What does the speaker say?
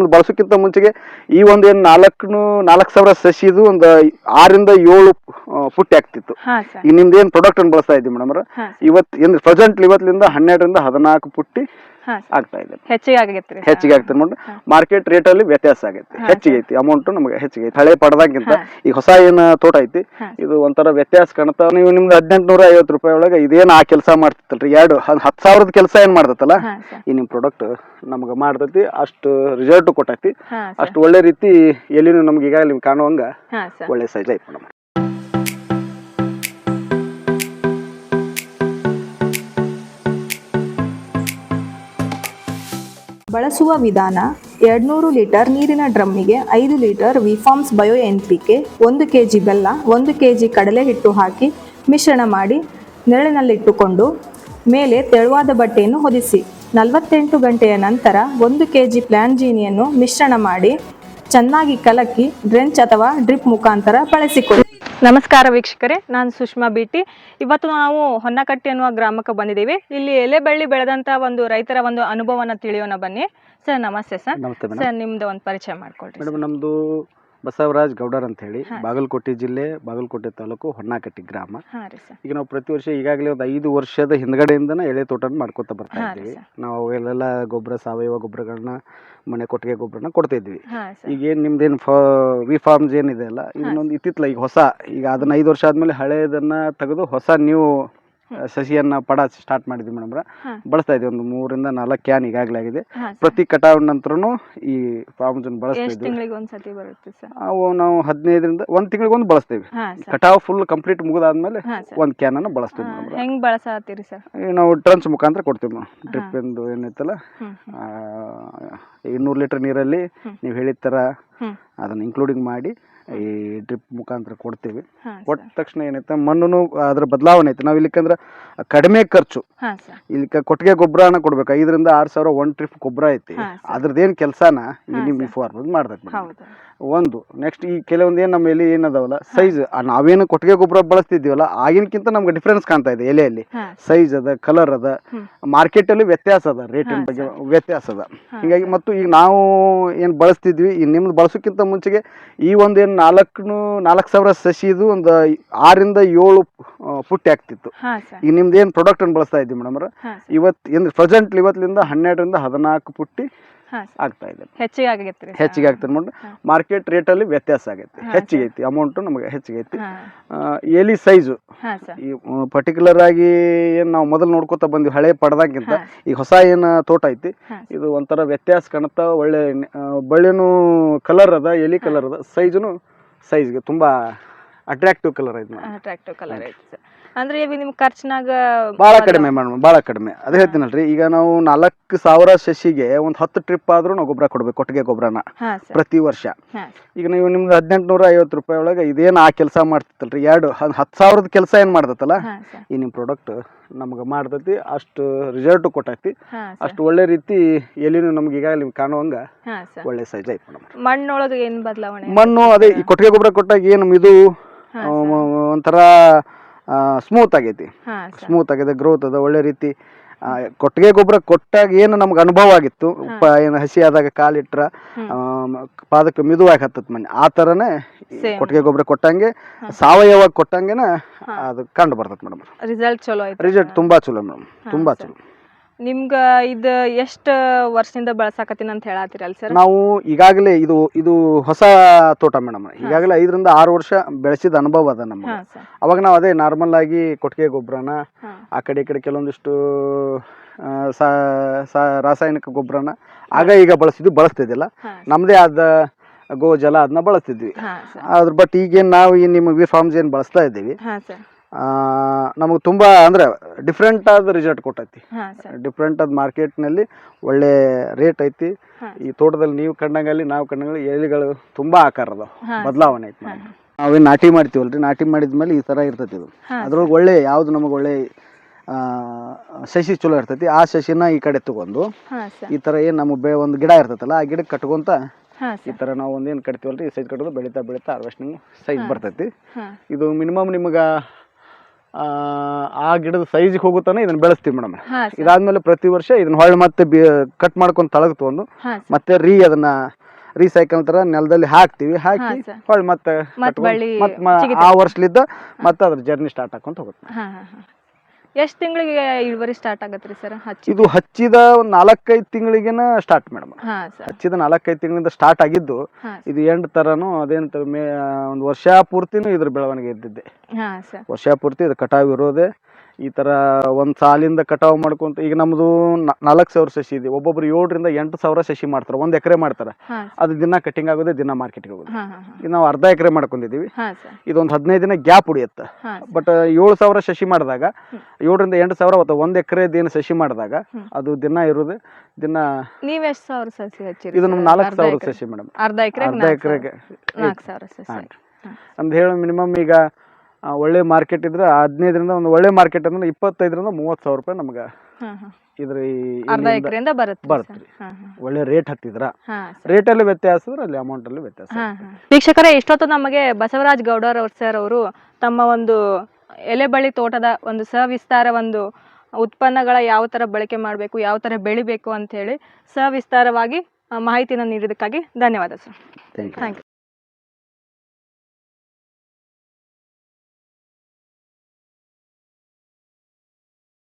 ನಿಮ್ದು ಬಳಸೋಕ್ಕಿಂತ ಮುಂಚೆಗೆ ಈ ಒಂದು ಏನು ನಾಲ್ಕು ನಾಲ್ಕು ಸಾವಿರ ಸಸಿದು ಒಂದು ಆರಿಂದ ಏಳು ಫುಟ್ ಪುಟ್ಟಿ ಆಗ್ತಿತ್ತು. ಈಗ ನಿಮ್ದು ಏನು ಪ್ರಾಡಕ್ಟ್ ಅನ್ನು ಬಳಸ್ತಾ ಇದ್ದೀವಿ ಮೇಡಮ್ ಇವತ್ತು ಏನು ಪ್ರೆಸೆಂಟ್ಲಿ ಇವತ್ತಿನಿಂದ ಹನ್ನೆರಡರಿಂದ ಹದಿನಾಲ್ಕು ಪುಟ್ಟಿ ಆಗ್ತಾ ಇದೆ. ಹೆಚ್ಚಿಗೆ ಆಗೈತ್ರಿ ಹೆಚ್ಚಿಗೆ ಆಗ್ತದೆ ನೋಡಿ ಮಾರ್ಕೆಟ್ ರೇಟ್ ಅಲ್ಲಿ ವ್ಯತ್ಯಾಸ ಆಗೈತಿ. ಹೆಚ್ಚಿಗೆ ಐತಿ. ಅಮೌಂಟ್ ನಮಗೆ ಹೆಚ್ಚಿಗೆ ಐತಿ. ಹಳೆ ಪಡೆದಾಗಿಂತ. ಈಗ ಹೊಸ ಏನ ತೋಟ ಐತಿ ಇದು ಒಂಥರ ವ್ಯತ್ಯಾಸ ಕಾಣುತ್ತ. ನೀವು ನಿಮ್ದು ಹದಿನೆಂಟುನೂರ ಐವತ್ತು ರೂಪಾಯಿ ಒಳಗೆ ಇದೇನು ಆ ಕೆಲಸ ಮಾಡ್ತಿತ್ತಲ್ರಿ? ಎರಡು ಹತ್ತು ಸಾವಿರದ ಕೆಲಸ ಏನ್ ಮಾಡ್ತಲ್ಲ ಈ ನಿಮ್ ಪ್ರಾಡಕ್ಟ್ ನಮ್ಗೆ ಮಾಡ್ತೈತಿ. ಅಷ್ಟು ರಿಸಲ್ಟ್ ಕೊಟ್ಟೈತಿ. ಅಷ್ಟು ಒಳ್ಳೆ ರೀತಿ ಎಲ್ಲಿನೂ ನಮ್ಗೆ ಈಗ ನಿಮ್ಗೆ ಕಾಣುವಂಗ ಒಳ್ಳೆ ಸೈಜ್ ಐತಿ ಮೇಡಮ್ ಬಳಸುವ ವಿಧಾನ ಎರಡ್ನೂರು ಲೀಟರ್ ನೀರಿನ ಡ್ರಮ್ಮಿಗೆ ಐದು litre V Farms bio N P K ಒಂದು ಕೆ ಜಿ ಬೆಲ್ಲ, ಒಂದು ಕೆ ಜಿ ಕಡಲೆ ಹಿಟ್ಟು ಹಾಕಿ ಮಿಶ್ರಣ ಮಾಡಿ ನೆರಳಿನಲ್ಲಿಟ್ಟುಕೊಂಡು ಮೇಲೆ ತೆಳುವಾದ ಬಟ್ಟೆಯನ್ನು ಹೊದಿಸಿ. ನಲವತ್ತೆಂಟು ಗಂಟೆಯ ನಂತರ ಒಂದು ಕೆ ಜಿ ಪ್ಲ್ಯಾಂಜೀನಿಯನ್ನು ಮಿಶ್ರಣ ಮಾಡಿ ಚೆನ್ನಾಗಿ ಕಲಕಿ ಡ್ರೆಂಚ್ ಅಥವಾ ಡ್ರಿಪ್ ಮುಖಾಂತರ ಬಳಸಿಕೊಳ್ಳಿ. ನಮಸ್ಕಾರ ವೀಕ್ಷಕರೇ ನಾನು ಸುಷ್ಮಾ ಬಿಟಿ ಇವತ್ತು ನಾವು ಹೊನ್ನಕಟ್ಟಿ ಅನ್ನುವ ಗ್ರಾಮಕ್ಕೆ ಬಂದಿದ್ದೀವಿ. ಇಲ್ಲಿ ಎಲೆ ಬಳ್ಳಿ ಬೆಳೆದಂತ ಒಂದು ರೈತರ ಒಂದು ಅನುಭವನ ತಿಳಿಯೋಣ ಬನ್ನಿ. ಸರ್ ನಮಸ್ತೆ ಸರ್. ಸರ್ ನಿಮ್ದು ಒಂದು ಪರಿಚಯ ಮಾಡ್ಕೊಳ್ರಿ ಮೇಡಮ್ ನಮ್ದು ಬಸವರಾಜ್ ಗೌಡರ್ ಅಂತ ಹೇಳಿ ಬಾಗಲಕೋಟೆ ಜಿಲ್ಲೆ ಬಾಗಲಕೋಟೆ ತಾಲೂಕು ಹೊನ್ನಾಕಟ್ಟಿ ಗ್ರಾಮ. ಹಾಂ ರೀ ಸರ್. ಈಗ ನಾವು ಪ್ರತಿ ವರ್ಷ ಈಗಾಗಲೇ ಒಂದು ಐದು ವರ್ಷದ ಹಿಂದ್ಗಡೆಯಿಂದನೇ ಎಳೆ ತೋಟನ ಮಾಡ್ಕೊತ ಬರ್ತಾ ಹಾ ರೀ ಇದ್ದೀವಿ. ನಾವು ಅವೆಲ್ಲ ಗೊಬ್ಬರ ಸಾವಯವ ಗೊಬ್ಬರಗಳನ್ನ ಮನೆ ಕೊಟ್ಟಿಗೆ ಗೊಬ್ಬರನ ಕೊಡ್ತಾ ಇದ್ವಿ ಹಾಂ ಸರ್. ಈಗ ಏನು ನಿಮ್ದೇನು ಫ ವಿ ಫಾರ್ಮ್ಸ್ ಏನಿದೆ ಅಲ್ಲ ಇದನ್ನೊಂದು ಇತ್ತಿತ್ತಲ್ಲ ಈಗ ಹೊಸ ಈಗ ಅದನ್ನ ಐದು ವರ್ಷ ಆದ್ಮೇಲೆ ಹಳೆಯದನ್ನ ತೆಗೆದು ಹೊಸ ನ್ಯೂ ಸಸಿಯನ್ನ ಪಡ ಸ್ಟಾರ್ಟ್ ಮಾಡಿದ್ವಿ ಮೇಡಮ್. ಬಳಸ್ತಾ ಇದ್ವಿ ಒಂದು ಮೂರಿಂದ ನಾಲ್ಕು ಕ್ಯಾನ್ ಈಗಾಗಲೇ ಆಗಿದೆ. ಪ್ರತಿ ಕಟಾವ್ ನಂತರನು ಈ ಫಾರ್ಮ್ಸ್ ಬಳಸ್ತಾ ಎಷ್ಟು ಇದ್ವಿ. ತಿಂಗಳಿಗೆ ಒಂದು ಸತಿ ಬರುತ್ತೆ ಸರ್? ಅವು ನಾವು ಹದಿನೈದರಿಂದ ಒಂದ್ ತಿಂಗಳಿಗೆ ಒಂದು ಬಳಸ್ತೀವಿ. ಕಟಾವ್ ಫುಲ್ ಕಂಪ್ಲೀಟ್ ಮುಗಿದಾದ್ಮೇಲೆ ಒಂದ್ ಕ್ಯಾನ್ ಕ್ಯಾನನ್ನು ಬಳಸ್ತೀವಿ ನಾವು ಟ್ರಂಚ್ ಮುಖಾಂತರ ಕೊಡ್ತೀವಿ ನಾವು ಡ್ರಿಪ್ ಎಂದು ಏನೈತಲ್ಲ ಇನ್ನೂರು ಲೀಟರ್ ನೀರಲ್ಲಿ ನೀವು ಹೇಳಿದ ತರ ಅದನ್ನ ಇನ್ಕ್ಲೂಡಿಂಗ್ ಮಾಡಿ ಈ ಡ್ರಿಪ್ ಮುಖಾಂತರ ಕೊಡ್ತೀವಿ. ಹಾಂ ಕೊಟ್ಟ ತಕ್ಷಣ ಏನೈತೆ ಮಣ್ಣು ಅದ್ರ ಬದಲಾವಣೆ ಐತೆ. ನಾವು ಇಲ್ಲಿಕಂದ್ರೆ ಕಡಿಮೆ ಖರ್ಚು. ಹಾಂ ಸರ್. ಇಲ್ಲಿ ಕೊಟ್ಟಿಗೆ ಗೊಬ್ಬರನ ಕೊಡ್ಬೇಕು. ಐದರಿಂದ ಆರು ಸಾವಿರ ಒನ್ ಟ್ರಿಪ್ ಗೊಬ್ಬರ ಐತಿ. ಹಾ, ಸರ್. ಅದ್ರದ್ದೇನು ಕೆಲಸನ ನಿಮ್ಮ ಫಾರ್ಮ್ ಮೇಡಮ್. ಹೌದು. ಒಂದು ನೆಕ್ಸ್ಟ್ ಈ ಕೆಲವೊಂದು ಏನು ನಮ್ಮ ಎಲೆ ಏನದಾವಲ್ಲ ಸೈಜ್ ನಾವೇನು ಕೊಟ್ಟಿಗೆ ಗೊಬ್ಬರ ಬಳಸ್ತಿದ್ದೀವಲ್ಲ ಆಗಿನಕ್ಕಿಂತ ನಮ್ಗೆ ಡಿಫ್ರೆನ್ಸ್ ಕಾಣ್ತಾ ಇದೆ ಎಲೆಯಲ್ಲಿ. ಹಾಂ ಸೈಜ್ ಅದ ಕಲರ್ ಅದ ಹ್ಮ್. ಮಾರ್ಕೆಟಲ್ಲಿ ವ್ಯತ್ಯಾಸ ಅದ ರೇಟಿನ ಬಗ್ಗೆ ವ್ಯತ್ಯಾಸ ಅದ. ಹಿಂಗಾಗಿ ಹೀಗಾಗಿ ಮತ್ತು ಈಗ ನಾವು ಏನು ಬಳಸ್ತಿದ್ವಿ ಈ ನಿಮ್ದು ಬಳಸೋಕ್ಕಿಂತ ಮುಂಚೆಗೆ ಈ ಒಂದು ಏನು ನಾಲ್ಕು ನಾಲ್ಕು ಸಾವಿರ ಸಸಿದು ಒಂದು ಆರಿಂದ ಏಳು ಪುಟ್ಟಿ ಆಗ್ತಿತ್ತು. ಈಗ ನಿಮ್ದು ಏನು ಪ್ರಾಡಕ್ಟ್ ಅನ್ನು ಬಳಸ್ತಾ ಇದ್ದೀವಿ ಮೇಡಮ್ ಇವತ್ತು ಏನು ಪ್ರೆಸೆಂಟ್ಲಿ ಇವತ್ತಿನಿಂದ ಹನ್ನೆರಡರಿಂದ ಹದಿನಾಲ್ಕು ಪುಟ್ಟಿ ಆಗ್ತಾ ಇದೆ. ಹೆಚ್ಚಿಗೆ ಹೆಚ್ಚಿಗೆ ಆಗ್ತದೆ ನೋಡಿ ಮಾರ್ಕೆಟ್ ಮಾರ್ಕೆಟ್ ರೇಟಲ್ಲಿ ವ್ಯತ್ಯಾಸ ಆಗೈತಿ. ಹೆಚ್ಚಿಗೆ ಐತಿ. ಅಮೌಂಟ್ ನಮಗೆ ಹೆಚ್ಚಿಗೆ ಐತಿ. ಎಲಿ ಸೈಜು ಈ ಪರ್ಟಿಕ್ಯುಲರ್ ಆಗಿ ಏನು ನಾವು ಮೊದಲು ನೋಡ್ಕೋತಾ ಬಂದ್ವಿ ಹಳೆ ಪಡ್ದಾಗಿಂತ. ಈಗ ಹೊಸ ಏನು ತೋಟ ಐತಿ ಇದು ಒಂಥರ ವ್ಯತ್ಯಾಸ ಕಾಣುತ್ತಾ ಒಳ್ಳೆ ಬಳ್ಳಿನು ಕಲರ್ ಅದ ಎಲಿ ಕಲರ್ ಅದ ಸೈಜುನು ಸೈಜ್ಗೆ ತುಂಬಾ ಅಟ್ರಾಕ್ಟಿವ್ ಕಲರ್ ಐತಿ ಅಟ್ರಾಕ್ಟಿವ್ ಕಲರ್ ಐತಿ ಸರ್. ಅಂದ್ರೆ ಈಗ ನಿಮ್ ಖರ್ಚಿನಾಗ ಭಾಳ ಕಡಿಮೆ ಮೇಡಮ್ ಭಾಳ ಕಡಿಮೆ. ಅದೇ ಹೇಳ್ತೀನಲ್ರಿ ಈಗ ನಾವು ನಾಲ್ಕು ಸಾವಿರ ಸಸಿಗೆ ಒಂದು ಹತ್ತು ಟ್ರಿಪ್ ಆದ್ರೂ ನಾವು ಗೊಬ್ಬರ ಕೊಡ್ಬೇಕು ಕೊಟ್ಟಿಗೆ ಗೊಬ್ಬರನ ಹಾಂ ಸರ್. ಪ್ರತಿ ವರ್ಷ. ಹಾಂ ಈಗ ನೀವು ನಿಮ್ಗೆ ಹದಿನೆಂಟುನೂರ ಐವತ್ತು ರೂಪಾಯಿ ಒಳಗೆ ಇದೇನು ಆ ಕೆಲಸ ಮಾಡ್ತಿತ್ತಲ್ರಿ ಎರಡು ಹತ್ತು ಸಾವಿರದ ಕೆಲಸ ಏನು ಮಾಡ್ತೈತಲ್ಲ ಹಾಂ ಸರ್. ಈ ನಿಮ್ಮ ಪ್ರಾಡಕ್ಟ್ ನಮ್ಗೆ ಮಾಡ್ತೈತಿ ಅಷ್ಟು ರಿಸಲ್ಟ್ ಕೊಟ್ಟೈತಿ. ಹಾಂ ಸರ್. ಅಷ್ಟು ಒಳ್ಳೆ ರೀತಿ ಎಲ್ಲಿನೂ ನಮ್ಗೆ ಈಗ ನಿಮ್ಗೆ ಕಾಣುವಂಗ ಹಾಂ ಸರ್. ಒಳ್ಳೆ ಸೈಜ್ ಐತಿ ಮೇಡಮ್. ಮಣ್ಣೊಳಗೆ ಏನ್ ಬದಲಾವಣೆ? ಮಣ್ಣು ಅದೇ ಈ ಕೊಟ್ಟಿಗೆ ಗೊಬ್ಬರ ಕೊಟ್ಟಾಗ ಏನು ಇದು ಹಾಂ ಆ, ಒಂಥರ ಸ್ಮೂತ್ ಆಗೈತಿ. ಸ್ಮೂತ್ ಆಗಿದೆ ಗ್ರೋತ್ ಅದ ಒಳ್ಳೆ ರೀತಿ. ಕೊಟ್ಟಿಗೆ ಗೊಬ್ಬರ ಕೊಟ್ಟಾಗ ಏನು ನಮ್ಗೆ ಅನುಭವ ಆಗಿತ್ತು. ಪ- ಏನು ಹಸಿ ಆದಾಗ ಕಾಲಿಟ್ರ ಪಾದಕ್ಕೆ ಮಿದುವಾಗಿ ಹತ್ತತ್ ಮನೆ. ಆ ಥರನೇ ಕೊಟ್ಟಿಗೆ ಗೊಬ್ಬರ ಕೊಟ್ಟಂಗೆ ಸಾವಯವ ಕೊಟ್ಟಂಗೆನ ಅದು ಕಂಡು ಬರ್ತದೆ ಮೇಡಮ್. ರಿಸಲ್ಟ್ ಚಲೋ ರಿಸಲ್ಟ್ ತುಂಬಾ ಚಲೋ ಮೇಡಮ್ ತುಂಬಾ ಚಲೋ. ನಿಮ್ಗ ಇದು ಎಷ್ಟು ವರ್ಷದಿಂದ ಬಳಸಾಕತ್ತೀನಿ ಅಂತ ಹೇಳತ್ತೀರಲ್ಲ ಸರ್ ನಾವು ಈಗಾಗಲೇ ಇದು ಇದು ಹೊಸ ತೋಟ ಮೇಡಮ್. ಈಗಾಗಲೇ ಐದರಿಂದ ಆರು ವರ್ಷ ಬೆಳೆಸಿದ ಅನುಭವ ಅದ ನಮಗೆ. ಹಾಂ ಸರ್ ಅವಾಗ ನಾವು ಅದೇ ನಾರ್ಮಲ್ ಆಗಿ ಕೊಟ್ಟಿಗೆ ಗೊಬ್ಬರನ ಆ ಕಡೆ ಈ ಕಡೆ ಕೆಲವೊಂದಿಷ್ಟು ಆ, ಸಾ- ಸಾ- ರಾಸಾಯನಿಕ ಗೊಬ್ಬರನ ಆಗ ಈಗ ಬಳಸಿದ್ವಿ ಬಳಸ್ತಿದ್ದಿಲ್ಲ. ನಮ್ದೇ ನಮ್ಮದೇ ಆದ ಗೋಜಲ ಅದನ್ನ ಬಳಸ್ತಿದ್ವಿ. ಹಾಂ ಸರ್ ಅದ್ರ ಬಟ್ ಈಗೇನು ನಾವು ಈ ನಿಮ್ಮ ವಿ ಫಾರ್ಮ್ಸ್ ಏನು ಬಳಸ್ತಾ ಇದ್ದೀವಿ. ಹಾಂ ಸರ್ ನಮಗೆ ತುಂಬ ಅಂದ್ರೆ ಡಿಫ್ರೆಂಟ್ ಆದ ರಿಸಲ್ಟ್ ಕೊಟ್ಟೈತಿ. ಹಾಂ ಸರ್. ಡಿಫ್ರೆಂಟ್ ಆದ ಮಾರ್ಕೆಟ್ನಲ್ಲಿ ಒಳ್ಳೆ ರೇಟ್ ಐತಿ. ಈ ತೋಟದಲ್ಲಿ ನೀವು ಕಂಡಂಗಲ್ಲಿ ನಾವು ಕಂಡಂಗಲ್ಲಿ ಎಲೆಗಳು ತುಂಬ ಆಕಾರ ಅದಾವ. ಬದಲಾವಣೆ ಐತಿ ನಾವು ನಾವೇನು ನಾಟಿ ಮಾಡ್ತೀವಲ್ರಿ? ನಾಟಿ ಮಾಡಿದ್ಮೇಲೆ ಈ ಥರ ಇರ್ತೈತಿ ಇದು. ಅದ್ರೊಳಗೆ ಒಳ್ಳೆ ಯಾವ್ದು ನಮಗೆ ಒಳ್ಳೆ ಆ, ಸಸಿ ಚಲೋ ಇರ್ತೈತಿ. ಆ ಸಸಿನ ಈ ಕಡೆ ತಗೊಂಡು ಹಾಂ ಸರ್. ಈ ಥರ ಏನು ನಮ್ಮ ಬೆ ಒಂದು ಗಿಡ ಇರ್ತೈತಲ್ಲ ಆ ಗಿಡಕ್ಕೆ ಕಟ್ಕೊಂತ ಹಾಂ ಈ ಸರ್ ಥರ ನಾವು ಒಂದೇನು ಕಟ್ತೀವಲ್ರಿ? ಈ ಸೈಜ್ ಕಟ್ಟೋದು ಬೆಳೀತಾ ಬೆಳೀತಾ ಹಾರ್ವೆಸ್ಟಿಂಗ್ ಸೈಜ್. ಬರ್ತೈತಿ. ಹಾಂ. ಇದು ಮಿನಿಮಮ್ ನಿಮಗೆ ಆ, ಆ ಗಿಡದ ಸೈಜ್ಗೆ ಹೋಗುತ್ತಾನೆ ಇದನ್ನ ಬೆಳೆಸ್ತೀವಿ ಮೇಡಮ್. ಹಾ ಸರ್ ಇದಾದ್ಮೇಲೆ ಪ್ರತಿ ವರ್ಷ ಇದನ್ನ ಹೊಳ್ಳಿ ಮತ್ತೆ ಕಟ್ ಮಾಡ್ಕೊಂಡು ತಳಗ್ ತಗೊಂಡು ಹಾ ಸರ್ ಮತ್ತೆ ರೀ ಅದನ್ನ ರೀಸೈಕಲ್ ತರ ನೆಲದಲ್ಲಿ ಹಾಕ್ತಿವಿ. ಹಾಕಿ ಹಾ. ಹೊಳ್ಳಿ ಮತ್ತೆ ಮತ್ತ್ ಕಟ್ಕೊಂಡು ಬಳ್ಳಿ ಮತ್ತ್ ಮ- ಚಿಗಿತ. ಆ ವರ್ಷಲಿದ್ದ ಮತ್ತೆ ಅದ್ರ ಜರ್ನಿ ಸ್ಟಾರ್ಟ್ ಹಾಕೊಂತ ಹೋಗುತ್ತೆ. ಹಾ ಹಾ ಹಾ. ಎಷ್ಟು ತಿಂಗಳಿಗೆ ಇಳುವರಿ ಸ್ಟಾರ್ಟ್ ಆಗುತ್ತೆ ಸರ್ ಹಚ್ಚಿ ಇದು ಹಚ್ಚಿದ ಒಂದು ನಾಲ್ಕೈದು ತಿಂಗಳಿಗೆನ ಸ್ಟಾರ್ಟ್ ಮೇಡಮ್. ಹಾ ಸರ್ ಹಚ್ಚಿದ ನಾಲ್ಕೈದು ತಿಂಗಳಿಂದ ಸ್ಟಾರ್ಟ್ ಆಗಿದ್ದು ಹಾ ಇದು ಎಂಡ್ ತರನು ಅದೇನ್ ಮೇ ಒಂದು ವರ್ಷ ಪೂರ್ತಿನೂ ಇದ್ರ ಬೆಳವಣಿಗೆ ಇದ್ದಿದ್ದೆ. ಹಾ ಸರ್ ವರ್ಷ ಪೂರ್ತಿ ಇದು ಕಟಾವ್ ಇರೋದೆ ಈ ತರ ಒಂದ್ ಸಾಲಿಂದ ಕಟಾವ್ ಮಾಡ್ಕೊಂತ ಈಗ ನಮ್ದು ನಾಲ್ಕು ಸಾವಿರ ಸಸಿ ಇದೆ. ಒಬ್ಬೊಬ್ರು ಏಳರಿಂದ ಎಂಟು ಸಾವಿರ ಸಸಿ ಮಾಡ್ತಾರೆ. ಒಂದ್ ಎಕರೆ ಮಾಡ್ತಾರೆ. ಅದು ದಿನ ಕಟಿಂಗ್ ಆಗೋದೇ ದಿನ ಮಾರ್ಕೆಟ್ಗೆ ಹೋಗೋದು. ಈಗ ನಾವು ಅರ್ಧ ಎಕರೆ ಸರ್. ಇದೊಂದು ಹದಿನೈದು ದಿನ ಗ್ಯಾಪ್ ಉಳಿಯುತ್ತೆ. ಬಟ್ ಏಳು ಸಾವಿರ ಸಸಿ ಮಾಡಿದಾಗ ಏಳರಿಂದ ಎಂಟು ಸಾವಿರ ಅಥವಾ ಒಂದ್ ಎಕರೆದ ಏನು ಸಸಿ ಮಾಡಿದಾಗ ಅದು ದಿನ ಇರೋದು ದಿನ ನೀವು ಎಷ್ಟು ಸಾವಿರ ಸಸಿ ಹಚ್ಚಿರಿ ಇದು ನಮ್ಮ ನಾಲ್ಕು ಸಾವಿರ ಸಸಿ ಮೇಡಮ್. ಅರ್ಧ ಎಕರೆ ಅರ್ಧ ಎಕರೆಗೆ ನಾಲ್ಕು ಸಾವಿರ ಸಸಿ. ಅಂತ ಹೇಳಿ ಮಿನಿಮಮ್ ಈಗ ಒಳ್ಳೆ ಮಾರ್ಕೆಟ್ ಇದ್ರೆ ಹದಿನೈದರಿಂದ ಒಂದು ಒಳ್ಳೆ ಮಾರ್ಕೆಟ್ ಅಂದ್ರೆ ಇಪ್ಪತ್ತೈದರಿಂದ ಮೂವತ್ತು ಸಾವಿರ ರೂಪಾಯಿ ನಮ್ಗೆ ಇದ್ರ ಈ ಅರ್ಧ ಇಲ್ಲಿಂದ ಎಕರೆಯಿಂದ ಬರುತ್ತೆ ಒಳ್ಳೆ ರೇಟ್ ಹತ್ತಿದ್ರ ಅಲ್ಲಿ ರೇಟಲ್ಲಿ ವ್ಯತ್ಯಾಸ ಇದ್ರೆ ಅಲ್ಲಿ ಅಮೌಂಟ್ ಅಲ್ಲಿ ವ್ಯತ್ಯಾಸ. ವೀಕ್ಷಕರೇ ಇಷ್ಟೊತ್ತು ನಮಗೆ ಬಸವರಾಜ್ ಗೌಡರ್ ಅವ್ರ ಸರ್ ಅವರು ತಮ್ಮ ಒಂದು ಎಲೆಬಳ್ಳಿ ತೋಟದ ಒಂದು ಸವಿಸ್ತಾರ ಒಂದು ಉತ್ಪನ್ನಗಳ ಯಾವ ತರ ಬಳಕೆ ಮಾಡಬೇಕು ಯಾವ ತರ ಬೆಳಿಬೇಕು ಅಂತ ಹೇಳಿ ಸವಿಸ್ತಾರವಾಗಿ ಆ, ಮಾಹಿತಿನ ನೀಡಿದ್ದಕ್ಕಾಗಿ ಧನ್ಯವಾದ ಸರ್. Thank you